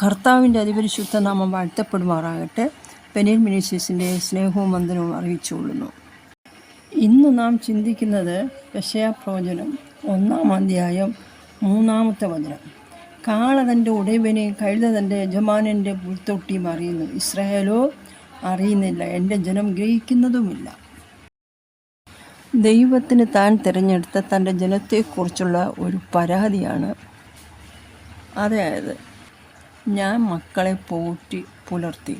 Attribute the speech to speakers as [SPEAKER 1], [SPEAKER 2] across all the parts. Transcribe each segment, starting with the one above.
[SPEAKER 1] കർത്താവിൻ്റെ അതിപരിശുദ്ധ നാമം വാഴ്ത്തപ്പെടുമാറാകട്ടെ പെനിൽ മിനീഷ്യസിൻ്റെ സ്നേഹവും വന്ദനവും അറിയിച്ചുകൊള്ളുന്നു ഇന്ന് നാം ചിന്തിക്കുന്നത് യശയാ ഒന്നാം അധ്യായം മൂന്നാമത്തെ വചനം കാള തൻ്റെ ഉടയവനെ കഴുത തൻ്റെ യജമാനൻ്റെ പുൽത്തൊട്ടി അറിയുന്നു ഇസ്രായേലോ അറിയുന്നില്ല എൻ്റെ ജനം ഗ്രഹിക്കുന്നതുമില്ല ദൈവത്തിന് താൻ തിരഞ്ഞെടുത്ത തൻ്റെ ജനത്തെക്കുറിച്ചുള്ള ഒരു പരാതിയാണ് അതായത് ഞാൻ മക്കളെ പോറ്റി പുലർത്തി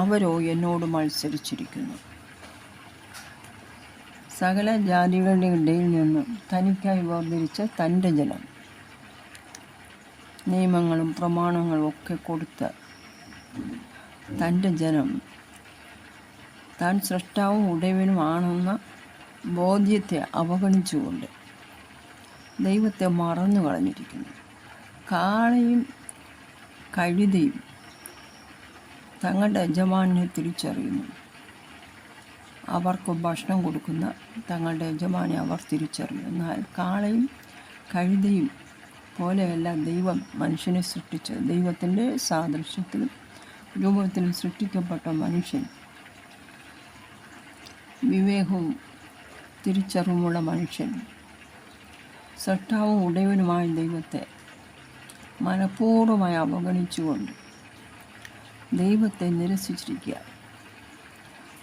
[SPEAKER 1] അവരോ എന്നോട് മത്സരിച്ചിരിക്കുന്നു സകല ജാതികളുടെ ഇടയിൽ നിന്നും തനിക്കായി വേർതിരിച്ച തൻ്റെ ജലം നിയമങ്ങളും പ്രമാണങ്ങളും ഒക്കെ കൊടുത്ത തൻ്റെ ജനം താൻ സൃഷ്ടാവും ഉടയവനുമാണെന്ന ബോധ്യത്തെ അവഗണിച്ചുകൊണ്ട് ദൈവത്തെ മറന്നു കളഞ്ഞിരിക്കുന്നു കാളയും കഴുതയും തങ്ങളുടെ യജമാനെ തിരിച്ചറിയുന്നു അവർക്ക് ഭക്ഷണം കൊടുക്കുന്ന തങ്ങളുടെ യജമാനെ അവർ തിരിച്ചറിയും എന്നാൽ കാളയും കഴുതയും പോലെയല്ല ദൈവം മനുഷ്യനെ സൃഷ്ടിച്ച ദൈവത്തിൻ്റെ സാദൃശ്യത്തിലും രൂപത്തിലും സൃഷ്ടിക്കപ്പെട്ട മനുഷ്യൻ വിവേകവും തിരിച്ചറിവുമുള്ള മനുഷ്യൻ സൃഷ്ടാവും ഉടയവനുമായ ദൈവത്തെ മനഃപൂർവ്വമായി അവഗണിച്ചുകൊണ്ട് ദൈവത്തെ നിരസിച്ചിരിക്കുക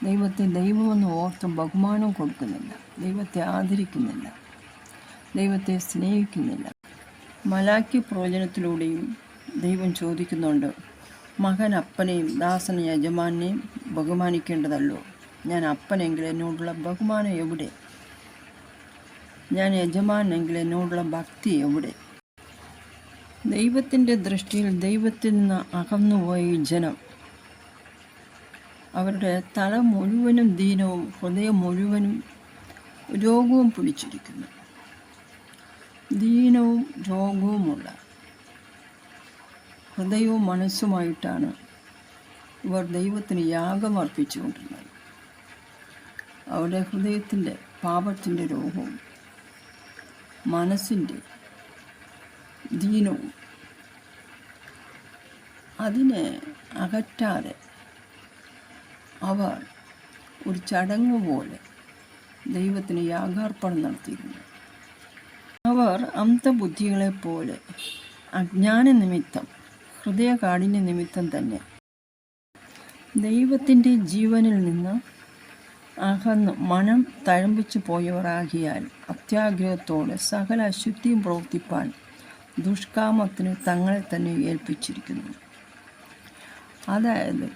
[SPEAKER 1] ദൈവത്തെ ദൈവമെന്ന് ഓർത്ത് ബഹുമാനവും കൊടുക്കുന്നില്ല ദൈവത്തെ ആദരിക്കുന്നില്ല ദൈവത്തെ സ്നേഹിക്കുന്നില്ല മലാക്കി പ്രവചനത്തിലൂടെയും ദൈവം ചോദിക്കുന്നുണ്ട് മകൻ അപ്പനെയും ദാസന യജമാനെയും ബഹുമാനിക്കേണ്ടതല്ലോ ഞാൻ അപ്പനെങ്കിൽ എന്നോടുള്ള ബഹുമാനം എവിടെ ഞാൻ യജമാനെങ്കിൽ എന്നോടുള്ള ഭക്തി എവിടെ ദൈവത്തിൻ്റെ ദൃഷ്ടിയിൽ ദൈവത്തിൽ നിന്ന് അകന്നുപോയി ജനം അവരുടെ തല മുഴുവനും ദീനവും ഹൃദയം മുഴുവനും രോഗവും പിടിച്ചിരിക്കുന്നു ദീനവും രോഗവുമുള്ള ഹൃദയവും മനസ്സുമായിട്ടാണ് ഇവർ ദൈവത്തിന് യാഗം അർപ്പിച്ചുകൊണ്ടിരുന്നത് അവരുടെ ഹൃദയത്തിൻ്റെ പാപത്തിൻ്റെ രോഗവും മനസ്സിൻ്റെ ദീനവും അതിനെ അകറ്റാതെ അവർ ഒരു ചടങ്ങ് പോലെ ദൈവത്തിന് യാഗാർപ്പണം നടത്തിയിരുന്നു അവർ അന്തബുദ്ധികളെപ്പോലെ അജ്ഞാന നിമിത്തം ഹൃദയകാഠിന്യ നിമിത്തം തന്നെ ദൈവത്തിൻ്റെ ജീവനിൽ നിന്ന് അകന്ന് മനം തഴമ്പിച്ചു പോയവരാകിയാൽ അത്യാഗ്രഹത്തോടെ സകല അശുദ്ധിയും പ്രവർത്തിപ്പാൻ ദുഷ്കാമത്തിന് തങ്ങളെ തന്നെ ഏൽപ്പിച്ചിരിക്കുന്നു അതായത്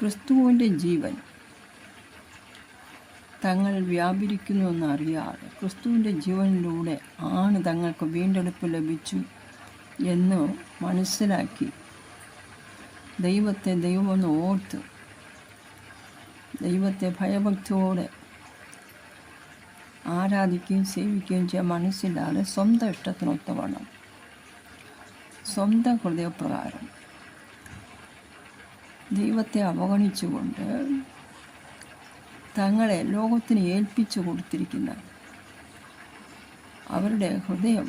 [SPEAKER 1] ക്രിസ്തുവിൻ്റെ ജീവൻ തങ്ങൾ വ്യാപരിക്കുന്നു എന്നറിയാതെ ക്രിസ്തുവിൻ്റെ ജീവനിലൂടെ ആണ് തങ്ങൾക്ക് വീണ്ടെടുപ്പ് ലഭിച്ചു എന്ന് മനസ്സിലാക്കി ദൈവത്തെ ദൈവമെന്ന് ഓർത്ത് ദൈവത്തെ ഭയഭക്തിയോടെ ആരാധിക്കുകയും സേവിക്കുകയും ചെയ്യാൻ മനസ്സില്ലാതെ സ്വന്തം ഇഷ്ടത്തിനൊത്തവണ്ണം സ്വന്തം ഹൃദയപ്രകാരം ദൈവത്തെ അവഗണിച്ചുകൊണ്ട് തങ്ങളെ ലോകത്തിന് ഏൽപ്പിച്ചു കൊടുത്തിരിക്കുന്ന അവരുടെ ഹൃദയം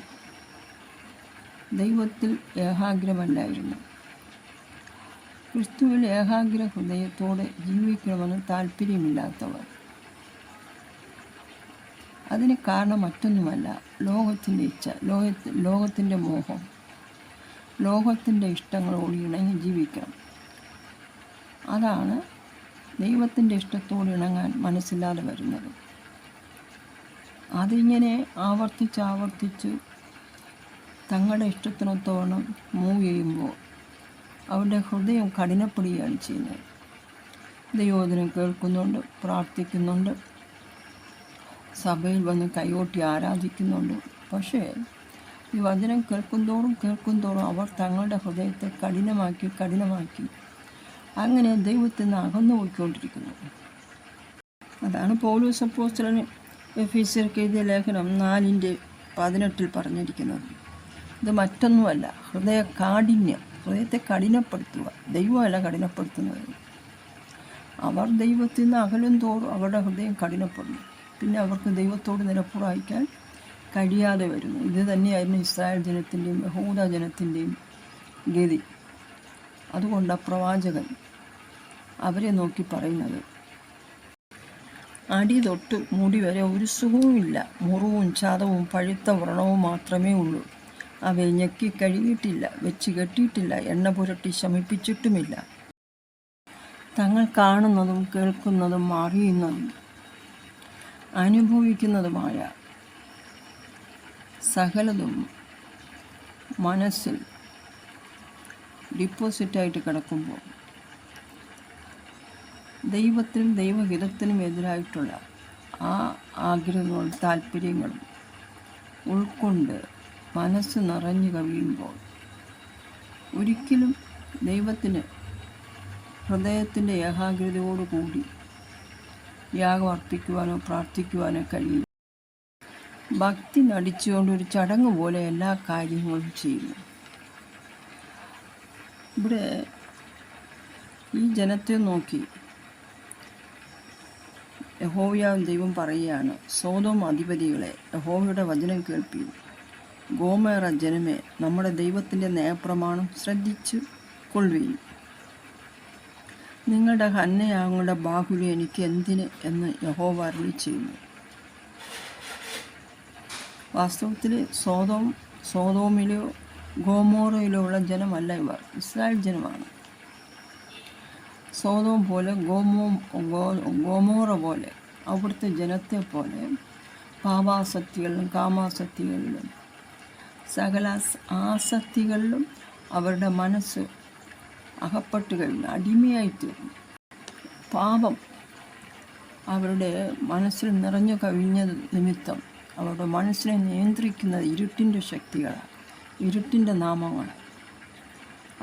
[SPEAKER 1] ദൈവത്തിൽ ഏകാഗ്രമല്ലായിരുന്നു ക്രിസ്തുവിൽ ഏകാഗ്ര ഹൃദയത്തോടെ ജീവിക്കണമെന്ന് താല്പര്യമില്ലാത്തവർ അതിന് കാരണം മറ്റൊന്നുമല്ല ലോകത്തിൻ്റെ ഇച്ഛ ലോക ലോകത്തിൻ്റെ മോഹം ലോകത്തിൻ്റെ ഇഷ്ടങ്ങളോട് ഇണങ്ങി ജീവിക്കണം അതാണ് ദൈവത്തിൻ്റെ ഇഷ്ടത്തോട് ഇണങ്ങാൻ മനസ്സില്ലാതെ വരുന്നത് അതിങ്ങനെ ആവർത്തിച്ച് ആവർത്തിച്ച് തങ്ങളുടെ ഇഷ്ടത്തിനൊത്തോളം മൂവ് ചെയ്യുമ്പോൾ അവരുടെ ഹൃദയം കഠിനപ്പെടുകയാണ് ചെയ്യുന്നത് ദൈവോദനം കേൾക്കുന്നുണ്ട് പ്രാർത്ഥിക്കുന്നുണ്ട് സഭയിൽ വന്ന് കൈകോട്ടി ആരാധിക്കുന്നുണ്ട് പക്ഷേ ഈ വചനം കേൾക്കുന്തോറും കേൾക്കുന്തോറും അവർ തങ്ങളുടെ ഹൃദയത്തെ കഠിനമാക്കി കഠിനമാക്കി അങ്ങനെ ദൈവത്തിൽ നിന്ന് അകന്നു പോയിക്കൊണ്ടിരിക്കുന്നു അതാണ് പോലീസ് അപ്പോസ്റ്റലിന് എഫീസിയർക്ക് എഴുതിയ ലേഖനം നാലിൻ്റെ പതിനെട്ടിൽ പറഞ്ഞിരിക്കുന്നത് ഇത് മറ്റൊന്നുമല്ല ഹൃദയ കാഠിന്യം ഹൃദയത്തെ കഠിനപ്പെടുത്തുക ദൈവമല്ല കഠിനപ്പെടുത്തുന്നത് അവർ ദൈവത്തിൽ നിന്ന് അകലും തോറും അവരുടെ ഹൃദയം കഠിനപ്പെടുന്നു പിന്നെ അവർക്ക് ദൈവത്തോട് നിലപ്പുറായിക്കാൻ കഴിയാതെ വരുന്നു ഇത് തന്നെയായിരുന്നു ഇസ്രായേൽ ജനത്തിൻ്റെയും യഹൂദ ജനത്തിൻ്റെയും ഗതി അതുകൊണ്ട് പ്രവാചകൻ അവരെ നോക്കി പറയുന്നത് അടി തൊട്ട് മുടി വരെ ഒരു സുഖവുമില്ല മുറിവും ചതവും പഴുത്ത വ്രണവും മാത്രമേ ഉള്ളൂ അവയെ ഞെക്കി കഴുകിയിട്ടില്ല വെച്ച് കെട്ടിയിട്ടില്ല എണ്ണ പുരട്ടി ശമിപ്പിച്ചിട്ടുമില്ല തങ്ങൾ കാണുന്നതും കേൾക്കുന്നതും അറിയുന്നതും അനുഭവിക്കുന്നതുമായ സകലതും മനസ്സിൽ ഡിപ്പോസിറ്റായിട്ട് കിടക്കുമ്പോൾ ദൈവത്തിനും ദൈവഹിതത്തിനും എതിരായിട്ടുള്ള ആ ആഗ്രഹങ്ങളും താല്പര്യങ്ങളും ഉൾക്കൊണ്ട് മനസ്സ് നിറഞ്ഞു കവിയുമ്പോൾ ഒരിക്കലും ദൈവത്തിന് ഹൃദയത്തിൻ്റെ ഏകാഗ്രതയോടുകൂടി യാഗം അർപ്പിക്കുവാനോ പ്രാർത്ഥിക്കുവാനോ കഴിയില്ല ഭക്തി നടിച്ചുകൊണ്ട് ഒരു ചടങ്ങ് പോലെ എല്ലാ കാര്യങ്ങളും ചെയ്യുന്നു ഇവിടെ ഈ ജനത്തെ നോക്കി യഹോവയാവും ദൈവം പറയുകയാണ് സോതോം അധിപതികളെ യഹോവയുടെ വചനം കേൾപ്പി ഗോമേറ ജനമേ നമ്മുടെ ദൈവത്തിൻ്റെ നയപ്രമാണം ശ്രദ്ധിച്ചു കൊള്ളുകയും നിങ്ങളുടെ ഹന്നയാങ്ങളുടെ ബാഹുലി എനിക്ക് എന്തിന് എന്ന് യഹോവ അരുളി ചെയ്യുന്നു വാസ്തവത്തിൽ സോതോം സോതോമിലോ ഗോമോറയിലോ ഉള്ള ജനമല്ല ഇവർ ഇസ്രായേൽ ജനമാണ് സോതോം പോലെ ഗോമോ ഗോമോറ പോലെ അവിടുത്തെ ജനത്തെ പോലെ പാപാസക്തികളിലും കാമാസക്തികളിലും സകല ആസക്തികളിലും അവരുടെ മനസ്സ് അകപ്പെട്ട് കഴിഞ്ഞു തീർന്നു പാപം അവരുടെ മനസ്സിൽ നിറഞ്ഞു കവിഞ്ഞത് നിമിത്തം അവരുടെ മനസ്സിനെ നിയന്ത്രിക്കുന്നത് ഇരുട്ടിൻ്റെ ശക്തികളാണ് ഇരുട്ടിൻ്റെ നാമമാണ്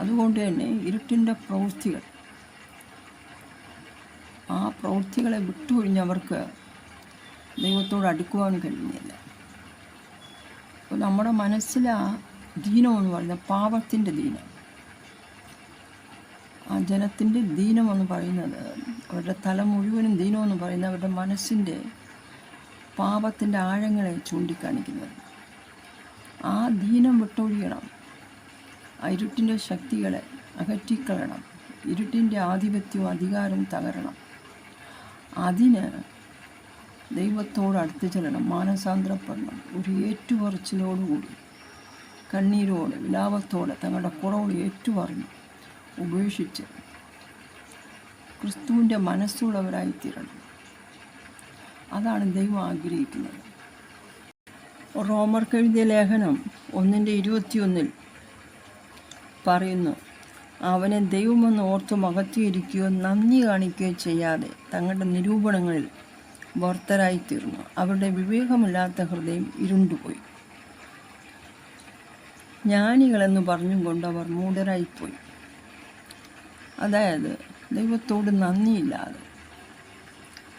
[SPEAKER 1] അതുകൊണ്ട് തന്നെ ഇരുട്ടിൻ്റെ പ്രവൃത്തികൾ ആ പ്രവൃത്തികളെ വിട്ടുകൊഴിഞ്ഞവർക്ക് ദൈവത്തോട് അടുക്കുവാൻ കഴിയുന്നില്ല അപ്പോൾ നമ്മുടെ മനസ്സിലാ ദീനമെന്ന് പറയുന്നത് പാപത്തിൻ്റെ ദീനം ആ ജനത്തിൻ്റെ ദീനം എന്ന് പറയുന്നത് അവരുടെ തല മുഴുവനും ദീനമെന്ന് എന്ന് പറയുന്നത് അവരുടെ മനസ്സിൻ്റെ പാപത്തിൻ്റെ ആഴങ്ങളെ ചൂണ്ടിക്കാണിക്കുന്നത് ആ ദീനം വിട്ടൊഴിയണം ഇരുട്ടിൻ്റെ ശക്തികളെ അകറ്റിക്കളണം ഇരുട്ടിൻ്റെ ആധിപത്യവും അധികാരവും തകരണം അതിന് ദൈവത്തോട് അടുത്ത് ചെല്ലണം മാനസാന്തരപ്പെടണം ഒരു ഏറ്റുപറച്ചിലോടുകൂടി കണ്ണീരോടെ വിലാപത്തോടെ തങ്ങളുടെ കുറവോട് ഏറ്റുപറഞ്ഞു ഉപേക്ഷിച്ച് ക്രിസ്തുവിൻ്റെ മനസ്സുള്ളവരായിത്തീരണം അതാണ് ദൈവം ആഗ്രഹിക്കുന്നത് റോമർക്ക് എഴുതിയ ലേഖനം ഒന്നിൻ്റെ ഇരുപത്തിയൊന്നിൽ പറയുന്നു അവനെ ദൈവമെന്ന് ഓർത്ത് മകത്തിയിരിക്കുകയോ നന്ദി കാണിക്കുകയോ ചെയ്യാതെ തങ്ങളുടെ നിരൂപണങ്ങളിൽ വർത്തരായിത്തീർന്നു തീർന്നു അവരുടെ വിവേകമില്ലാത്ത ഹൃദയം ഇരുണ്ടുപോയി ജ്ഞാനികളെന്ന് പറഞ്ഞുകൊണ്ട് അവർ മൂഢരായിപ്പോയി അതായത് ദൈവത്തോട് നന്ദിയില്ലാതെ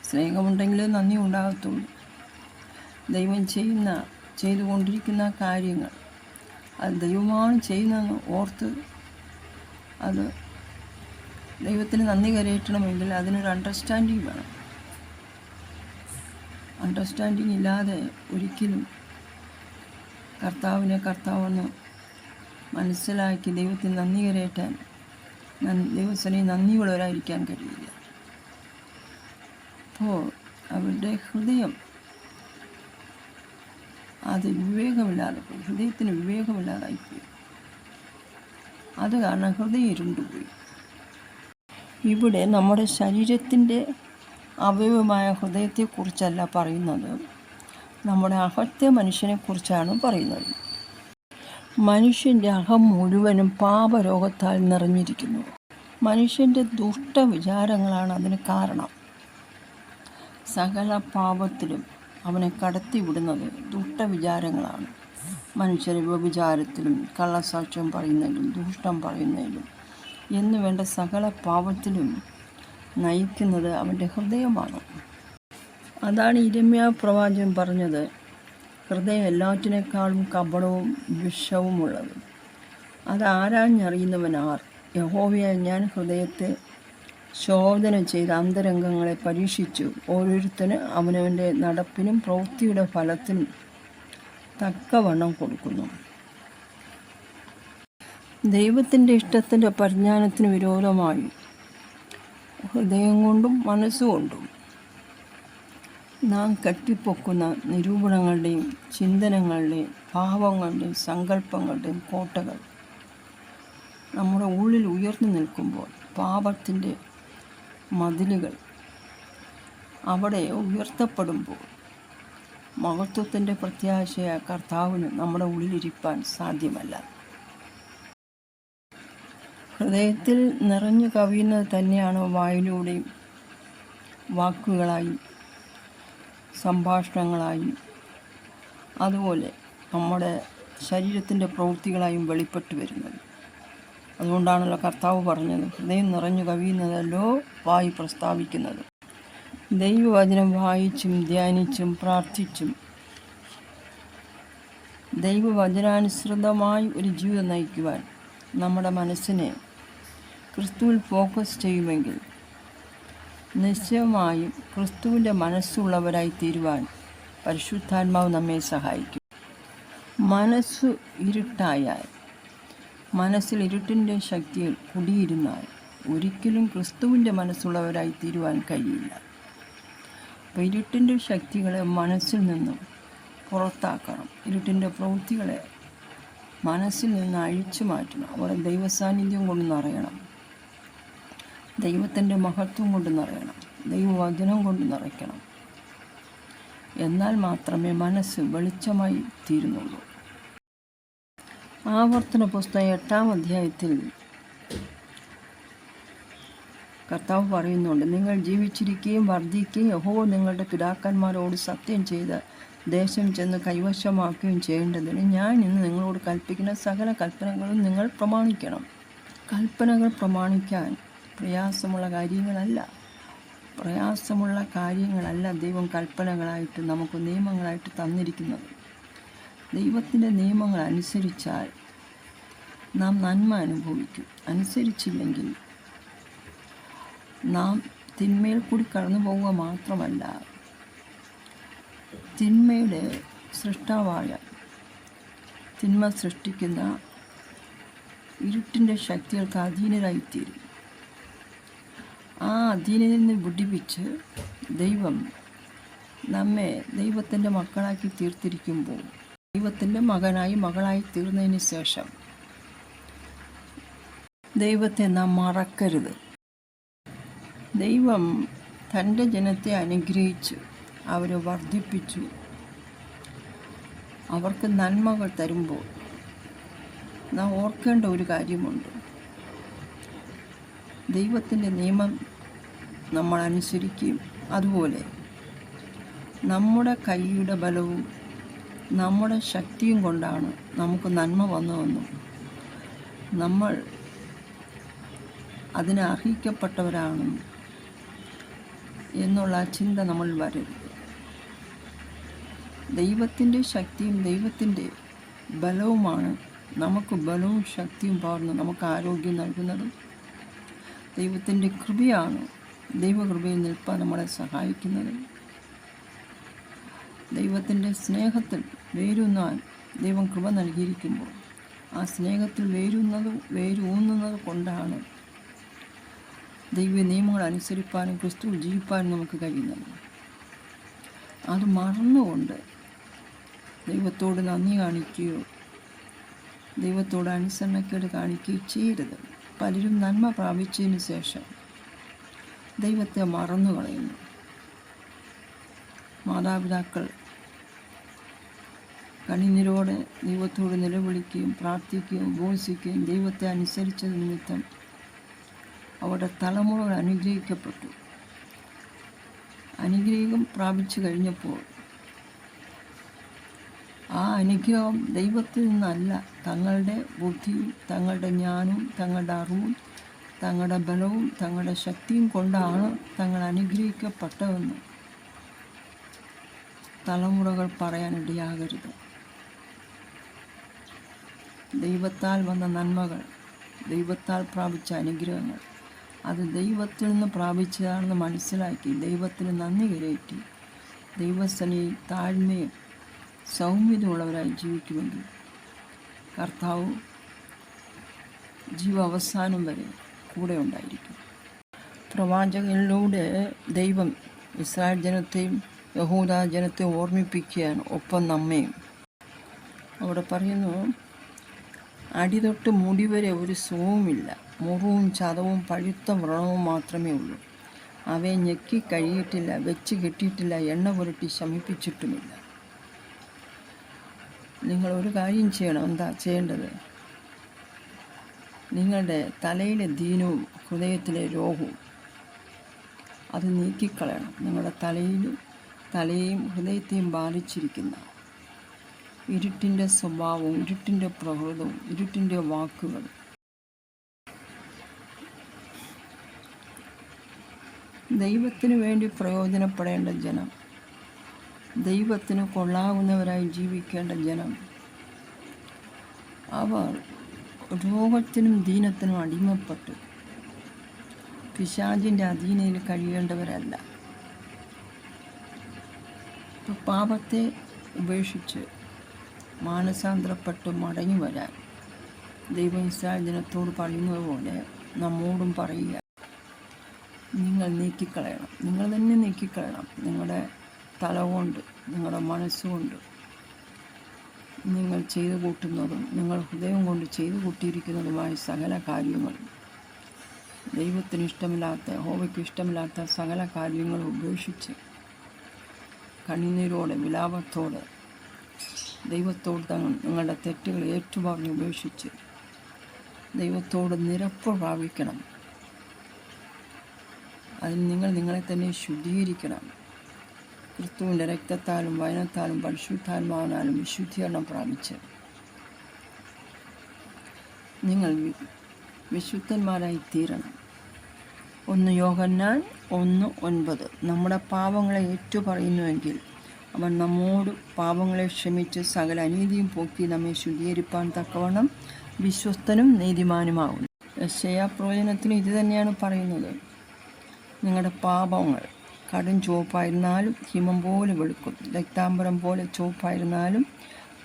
[SPEAKER 1] സ്നേഹമുണ്ടെങ്കിൽ നന്ദി ഉണ്ടാകത്തുള്ളൂ ദൈവം ചെയ്യുന്ന ചെയ്തുകൊണ്ടിരിക്കുന്ന കാര്യങ്ങൾ അത് ദൈവമാണ് ചെയ്യുന്നതെന്ന് ഓർത്ത് അത് ദൈവത്തിന് നന്ദി കരയറ്റണമെങ്കിൽ അതിനൊരു അണ്ടർസ്റ്റാൻഡിങ് വേണം അണ്ടർസ്റ്റാൻഡിങ് ഇല്ലാതെ ഒരിക്കലും കർത്താവിനെ കർത്താവെന്ന് മനസ്സിലാക്കി ദൈവത്തിന് നന്ദി കരയറ്റാൻ ദൈവസനെ നന്ദിയുള്ളവരായിരിക്കാൻ കഴിയില്ല അപ്പോൾ അവരുടെ ഹൃദയം അത് വിവേകമില്ലാതെ പോയി ഹൃദയത്തിന് വിവേകമില്ലാതായിപ്പോയി അത് കാരണം ഹൃദയം ഇരുണ്ടുപോയി ഇവിടെ നമ്മുടെ ശരീരത്തിൻ്റെ അവയവമായ ഹൃദയത്തെക്കുറിച്ചല്ല പറയുന്നത് നമ്മുടെ അഹത്യ മനുഷ്യനെക്കുറിച്ചാണ് പറയുന്നത് മനുഷ്യൻ്റെ അഹം മുഴുവനും പാപരോഗത്താൽ നിറഞ്ഞിരിക്കുന്നു മനുഷ്യൻ്റെ വിചാരങ്ങളാണ് അതിന് കാരണം സകല പാപത്തിലും അവനെ കടത്തിവിടുന്നത് ദുഷ്ട വിചാരങ്ങളാണ് മനുഷ്യരെ വ്യഭിചാരത്തിലും കള്ളസാക്ഷ്യം പറയുന്നതിലും ദുഷ്ടം പറയുന്നതിലും എന്നു വേണ്ട സകല പാപത്തിലും നയിക്കുന്നത് അവൻ്റെ ഹൃദയമാണ് അതാണ് ഇരമ്യ പ്രവാചകൻ പറഞ്ഞത് ഹൃദയം എല്ലാറ്റിനേക്കാളും കപടവും വിഷവുമുള്ളത് അത് ആരാഞ്ഞറിയുന്നവനാർ യഹോവയായ ഞാൻ ഹൃദയത്തെ ശോധന ചെയ്ത് അന്തരംഗങ്ങളെ പരീക്ഷിച്ചു ഓരോരുത്തന് അവനവൻ്റെ നടപ്പിനും പ്രവൃത്തിയുടെ ഫലത്തിനും തക്കവണ്ണം കൊടുക്കുന്നു ദൈവത്തിൻ്റെ ഇഷ്ടത്തിൻ്റെ പരിജ്ഞാനത്തിന് വിരോധമായി ഹൃദയം കൊണ്ടും മനസ്സുകൊണ്ടും നാം കെട്ടിപ്പൊക്കുന്ന നിരൂപണങ്ങളുടെയും ചിന്തനങ്ങളുടെയും ഭാവങ്ങളുടെയും സങ്കല്പങ്ങളുടെയും കോട്ടകൾ നമ്മുടെ ഉള്ളിൽ ഉയർന്നു നിൽക്കുമ്പോൾ പാപത്തിൻ്റെ മതിലുകൾ അവിടെ ഉയർത്തപ്പെടുമ്പോൾ മഹത്വത്തിൻ്റെ പ്രത്യാശയ കർത്താവിന് നമ്മുടെ ഉള്ളിലിരിപ്പാൻ സാധ്യമല്ല ഹൃദയത്തിൽ നിറഞ്ഞു കവിയുന്നത് തന്നെയാണ് വായിലൂടെയും വാക്കുകളായും സംഭാഷണങ്ങളായും അതുപോലെ നമ്മുടെ ശരീരത്തിൻ്റെ പ്രവൃത്തികളായും വെളിപ്പെട്ടു വരുന്നത് അതുകൊണ്ടാണല്ലോ കർത്താവ് പറഞ്ഞത് ഹൃദയം നിറഞ്ഞു കവിയുന്നതല്ലോ വായി പ്രസ്താവിക്കുന്നത് ദൈവവചനം വായിച്ചും ധ്യാനിച്ചും പ്രാർത്ഥിച്ചും ദൈവവചനാനുസൃതമായി ഒരു ജീവിതം നയിക്കുവാൻ നമ്മുടെ മനസ്സിനെ ക്രിസ്തുവിൽ ഫോക്കസ് ചെയ്യുമെങ്കിൽ നിശ്ചയമായും ക്രിസ്തുവിൻ്റെ മനസ്സുള്ളവരായി തീരുവാൻ പരിശുദ്ധാത്മാവ് നമ്മെ സഹായിക്കും മനസ്സു ഇരുട്ടായാൽ മനസ്സിൽ ഇരുട്ടിൻ്റെ ശക്തിയിൽ കുടിയിരുന്നാൽ ഒരിക്കലും ക്രിസ്തുവിൻ്റെ മനസ്സുള്ളവരായി തീരുവാൻ കഴിയില്ല അപ്പോൾ ഇരുട്ടിൻ്റെ ശക്തികളെ മനസ്സിൽ നിന്നും പുറത്താക്കണം ഇരുട്ടിൻ്റെ പ്രവൃത്തികളെ മനസ്സിൽ നിന്ന് അഴിച്ചു മാറ്റണം അവരെ ദൈവസാന്നിധ്യം കൊണ്ട് നിറയണം ദൈവത്തിൻ്റെ മഹത്വം കൊണ്ട് നിറയണം ദൈവവചനം കൊണ്ട് നിറയ്ക്കണം എന്നാൽ മാത്രമേ മനസ്സ് വെളിച്ചമായി തീരുന്നുള്ളൂ ആവർത്തന പുസ്തകം എട്ടാം അധ്യായത്തിൽ കർത്താവ് പറയുന്നുണ്ട് നിങ്ങൾ ജീവിച്ചിരിക്കുകയും വർദ്ധിക്കുകയും യഹോ നിങ്ങളുടെ പിതാക്കന്മാരോട് സത്യം ചെയ്ത ദേശം ചെന്ന് കൈവശമാക്കുകയും ചെയ്യേണ്ടതിന് ഞാൻ ഇന്ന് നിങ്ങളോട് കൽപ്പിക്കുന്ന സകല കൽപ്പനകളും നിങ്ങൾ പ്രമാണിക്കണം കൽപ്പനകൾ പ്രമാണിക്കാൻ പ്രയാസമുള്ള കാര്യങ്ങളല്ല പ്രയാസമുള്ള കാര്യങ്ങളല്ല ദൈവം കൽപ്പനകളായിട്ട് നമുക്ക് നിയമങ്ങളായിട്ട് തന്നിരിക്കുന്നത് ദൈവത്തിൻ്റെ നിയമങ്ങൾ അനുസരിച്ചാൽ നാം നന്മ അനുഭവിക്കും അനുസരിച്ചില്ലെങ്കിൽ നാം തിന്മയിൽ കൂടി കടന്നു പോവുക മാത്രമല്ല തിന്മയുടെ സൃഷ്ടാവായ തിന്മ സൃഷ്ടിക്കുന്ന ഇരുട്ടിൻ്റെ ശക്തികൾക്ക് അധീനരായിത്തീരും ആ അധീനയിൽ നിന്ന് വിടിപ്പിച്ച് ദൈവം നമ്മെ ദൈവത്തിൻ്റെ മക്കളാക്കി തീർത്തിരിക്കുമ്പോൾ ദൈവത്തിൻ്റെ മകനായി മകളായി തീർന്നതിന് ശേഷം ദൈവത്തെ നാം മറക്കരുത് ദൈവം തൻ്റെ ജനത്തെ അനുഗ്രഹിച്ചു അവരെ വർദ്ധിപ്പിച്ചു അവർക്ക് നന്മകൾ തരുമ്പോൾ നാം ഓർക്കേണ്ട ഒരു കാര്യമുണ്ട് ദൈവത്തിൻ്റെ നിയമം നമ്മൾ അനുസരിക്കുകയും അതുപോലെ നമ്മുടെ കൈയുടെ ബലവും നമ്മുടെ ശക്തിയും കൊണ്ടാണ് നമുക്ക് നന്മ വന്നതെന്നും നമ്മൾ അതിനെ അർഹിക്കപ്പെട്ടവരാണെന്നും എന്നുള്ള ചിന്ത നമ്മൾ വരരുത് ദൈവത്തിൻ്റെ ശക്തിയും ദൈവത്തിൻ്റെ ബലവുമാണ് നമുക്ക് ബലവും ശക്തിയും പകർന്ന് നമുക്ക് ആരോഗ്യം നൽകുന്നതും ദൈവത്തിൻ്റെ കൃപയാണ് ദൈവകൃപയിൽ നിൽപ്പാൻ നമ്മളെ സഹായിക്കുന്നത് ദൈവത്തിൻ്റെ സ്നേഹത്തിൽ വേരൂന്നാൻ ദൈവം കൃപ നൽകിയിരിക്കുമ്പോൾ ആ സ്നേഹത്തിൽ വേരുന്നത് വേരൂന്നത് കൊണ്ടാണ് ദൈവ നിയമങ്ങൾ അനുസരിപ്പാനും ക്രിസ്തു ജീവിപ്പാനും നമുക്ക് കഴിയുന്നത് അത് മറന്നുകൊണ്ട് ദൈവത്തോട് നന്ദി കാണിക്കുകയോ ദൈവത്തോട് അനുസരണക്കേട് കാണിക്കുകയോ ചെയ്യരുത് പലരും നന്മ പ്രാപിച്ചതിന് ശേഷം ദൈവത്തെ മറന്നു കളയുന്നു മാതാപിതാക്കൾ കണിനിരോടെ ദൈവത്തോട് നിലവിളിക്കുകയും പ്രാർത്ഥിക്കുകയും ഉപസിക്കുകയും ദൈവത്തെ അനുസരിച്ചത് നിമിത്തം അവരുടെ തലമുറകൾ അനുഗ്രഹിക്കപ്പെട്ടു അനുഗ്രഹം പ്രാപിച്ചു കഴിഞ്ഞപ്പോൾ ആ അനുഗ്രഹം ദൈവത്തിൽ നിന്നല്ല തങ്ങളുടെ ബുദ്ധിയും തങ്ങളുടെ ജ്ഞാനവും തങ്ങളുടെ അറിവും തങ്ങളുടെ ബലവും തങ്ങളുടെ ശക്തിയും കൊണ്ടാണ് തങ്ങൾ അനുഗ്രഹിക്കപ്പെട്ടതെന്ന് തലമുറകൾ പറയാനിടയാകരുത് ദൈവത്താൽ വന്ന നന്മകൾ ദൈവത്താൽ പ്രാപിച്ച അനുഗ്രഹങ്ങൾ അത് ദൈവത്തിൽ നിന്ന് പ്രാപിച്ചതാണെന്ന് മനസ്സിലാക്കി ദൈവത്തിന് നന്ദി കരയറ്റി ദൈവസ്ഥനിൽ താഴ്മയും സൗമ്യതയുള്ളവരായി ജീവിക്കുമെങ്കിൽ കർത്താവ് ജീവ അവസാനം വരെ കൂടെ ഉണ്ടായിരിക്കും പ്രവാചകനിലൂടെ ദൈവം ഇസ്രായേൽ ജനത്തെയും യഹൂദ ജനത്തെ ഓർമ്മിപ്പിക്കുകയാണ് ഒപ്പം നമ്മയും അവിടെ പറയുന്നു അടിതൊട്ട് വരെ ഒരു സുഖവുമില്ല മുറിവും ചതവും പഴുത്ത വ്രണവും മാത്രമേ ഉള്ളൂ അവയെ ഞെക്കി കഴിയിട്ടില്ല വെച്ച് കെട്ടിയിട്ടില്ല എണ്ണ പുരട്ടി ശമിപ്പിച്ചിട്ടുമില്ല നിങ്ങൾ ഒരു കാര്യം ചെയ്യണം എന്താ ചെയ്യേണ്ടത് നിങ്ങളുടെ തലയിലെ ദീനവും ഹൃദയത്തിലെ രോഗവും അത് നീക്കിക്കളയണം നിങ്ങളുടെ തലയിലും തലയെയും ഹൃദയത്തെയും ബാധിച്ചിരിക്കുന്ന ഇരുട്ടിൻ്റെ സ്വഭാവം ഇരുട്ടിൻ്റെ പ്രകൃതവും ഇരുട്ടിൻ്റെ വാക്കുകൾ ദൈവത്തിന് വേണ്ടി പ്രയോജനപ്പെടേണ്ട ജനം ദൈവത്തിന് കൊള്ളാവുന്നവരായി ജീവിക്കേണ്ട ജനം അവർ രോഗത്തിനും ദീനത്തിനും അടിമപ്പെട്ടു പിശാചിൻ്റെ അധീനയിൽ കഴിയേണ്ടവരല്ല പാപത്തെ ഉപേക്ഷിച്ച് മാനസാന്തരപ്പെട്ട് മടങ്ങി വരാൻ ദൈവം ഇസ്രായേൽ ജനത്തോട് പറയുന്നത് പോലെ നമ്മോടും പറയുക നിങ്ങൾ നീക്കിക്കളയണം നിങ്ങൾ തന്നെ നീക്കിക്കളയണം നിങ്ങളുടെ തല കൊണ്ട് നിങ്ങളുടെ മനസ്സുകൊണ്ട് നിങ്ങൾ ചെയ്ത് കൂട്ടുന്നതും നിങ്ങൾ ഹൃദയം കൊണ്ട് ചെയ്ത് കൂട്ടിയിരിക്കുന്നതുമായ സകല കാര്യങ്ങളും ദൈവത്തിന് ഇഷ്ടമില്ലാത്ത ഹോവയ്ക്ക് ഇഷ്ടമില്ലാത്ത സകല കാര്യങ്ങളും ഉപേക്ഷിച്ച് കണ്ണുനീരോടെ വിലാപത്തോടെ ദൈവത്തോട് നിങ്ങളുടെ തെറ്റുകൾ ഏറ്റുപറഞ്ഞ് ഉപേക്ഷിച്ച് ദൈവത്തോട് നിരപ്പ് പ്രാപിക്കണം അതിന് നിങ്ങൾ നിങ്ങളെ തന്നെ ശുദ്ധീകരിക്കണം ക്രിസ്തുവിൻ്റെ രക്തത്താലും വയനത്താലും പരിശുദ്ധാത്മാവിനാലും വിശുദ്ധീകരണം പ്രാപിച്ച് നിങ്ങൾ വിശുദ്ധന്മാരായി തീരണം ഒന്ന് യോഗന്നാൻ ഒന്ന് ഒൻപത് നമ്മുടെ പാവങ്ങളെ ഏറ്റുപറയുന്നുവെങ്കിൽ അവൻ നമ്മോട് പാപങ്ങളെ ക്ഷമിച്ച് സകല അനീതിയും പോക്കി നമ്മെ ശുദ്ധീകരിപ്പാൻ തക്കവണ്ണം വിശ്വസ്തനും നീതിമാനുമാകുന്നു യശയ പ്രവചനത്തിൽ ഇത് തന്നെയാണ് പറയുന്നത് നിങ്ങളുടെ പാപങ്ങൾ കടും ചുവപ്പായിരുന്നാലും ഹിമം പോലെ വെളുക്കും രക്താംബരം പോലെ ചുവപ്പായിരുന്നാലും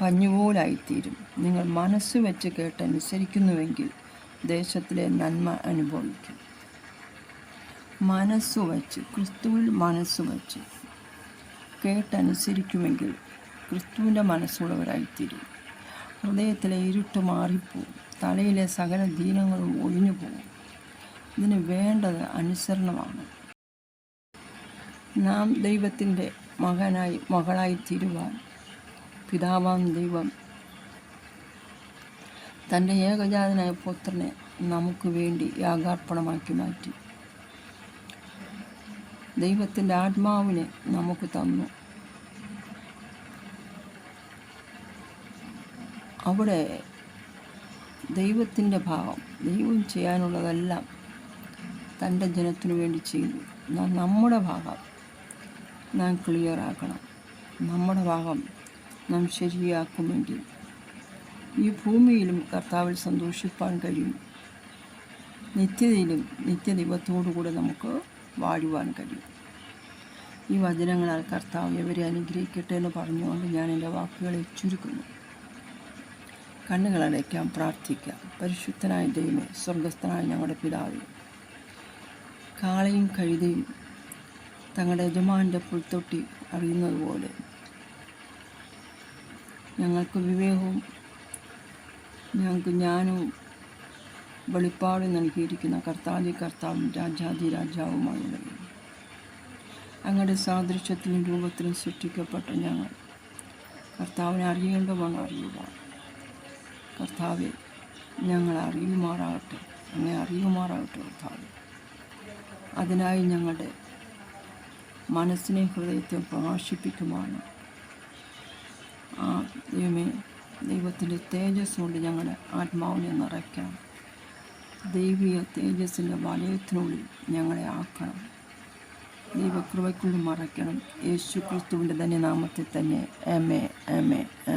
[SPEAKER 1] പഞ്ഞുപോലായിത്തീരും നിങ്ങൾ മനസ്സ് വെച്ച് കേട്ടനുസരിക്കുന്നുവെങ്കിൽ ദേശത്തിലെ നന്മ അനുഭവിക്കും മനസ്സു വച്ച് ക്രിസ്തുവിൽ മനസ്സു വച്ച് കേട്ടനുസരിക്കുമെങ്കിൽ ക്രിസ്തുവിൻ്റെ മനസ്സുള്ളവരായിത്തീരും ഹൃദയത്തിലെ ഇരുട്ട് മാറിപ്പോവും തലയിലെ സകല ദീനങ്ങളും ഒഴിഞ്ഞു പോവും ഇതിന് വേണ്ടത് അനുസരണമാണ് നാം ദൈവത്തിൻ്റെ മകനായി മകളായി തീരുവാൻ പിതാവാം ദൈവം തൻ്റെ ഏകജാതനായ പുത്രനെ നമുക്ക് വേണ്ടി യാഗാർപ്പണമാക്കി മാറ്റി ദൈവത്തിൻ്റെ ആത്മാവിനെ നമുക്ക് തന്നു അവിടെ ദൈവത്തിൻ്റെ ഭാവം ദൈവം ചെയ്യാനുള്ളതെല്ലാം തൻ്റെ ജനത്തിനു വേണ്ടി ചെയ്തു നമ്മുടെ ഭാഗം നാം ക്ലിയറാക്കണം നമ്മുടെ ഭാഗം നാം ശരിയാക്കുമെങ്കിൽ ഈ ഭൂമിയിലും കർത്താവിൽ സന്തോഷിപ്പാൻ കഴിയും നിത്യതയിലും കൂടെ നമുക്ക് വാഴുവാൻ കഴിയും ഈ വചനങ്ങളാൽ കർത്താവ് ഇവരെ അനുഗ്രഹിക്കട്ടെ എന്ന് പറഞ്ഞുകൊണ്ട് ഞാൻ എൻ്റെ വാക്കുകളെ ചുരുക്കുന്നു കണ്ണുകളടയ്ക്കാം പ്രാർത്ഥിക്കാം പരിശുദ്ധനായ ദൈവമേ സ്വർഗസ്ഥനായ ഞങ്ങളുടെ പിതാവേ കാളയും കഴുതയും തങ്ങളുടെ യജമാൻ്റെ പുൽത്തൊട്ടി അറിയുന്നത് പോലെ ഞങ്ങൾക്ക് വിവേകവും ഞങ്ങൾക്ക് ജ്ഞാനവും വെളിപ്പാട് നൽകിയിരിക്കുന്ന കർത്താലി കർത്താവും രാജാതി രാജാവുമായ ദൈവം അങ്ങയുടെ സാദൃശ്യത്തിലും രൂപത്തിലും സൃഷ്ടിക്കപ്പെട്ട ഞങ്ങൾ കർത്താവിനെ അറിയേണ്ടവണ്ണം അറിയുക കർത്താവെ ഞങ്ങൾ അറിയുമാറാകട്ടെ അങ്ങനെ അറിയുമാറാകട്ടെ കർത്താവ് അതിനായി ഞങ്ങളുടെ മനസ്സിനെയും ഹൃദയത്തെയും പ്രകാശിപ്പിക്കുമാണ് ആ ദൈവമേ ദൈവത്തിൻ്റെ തേജസ് കൊണ്ട് ഞങ്ങളുടെ ആത്മാവിനെ നിറയ്ക്കാം ദൈവിക തേജസ്സിൻ്റെ വലയത്തിനുള്ളിൽ ഞങ്ങളെ ആക്കണം ദൈവകൃപയ്ക്കുള്ളിൽ മറയ്ക്കണം യേശു ക്രിസ്തുവിൻ്റെ ധന്യനാമത്തിൽ തന്നെ എം എ എം എ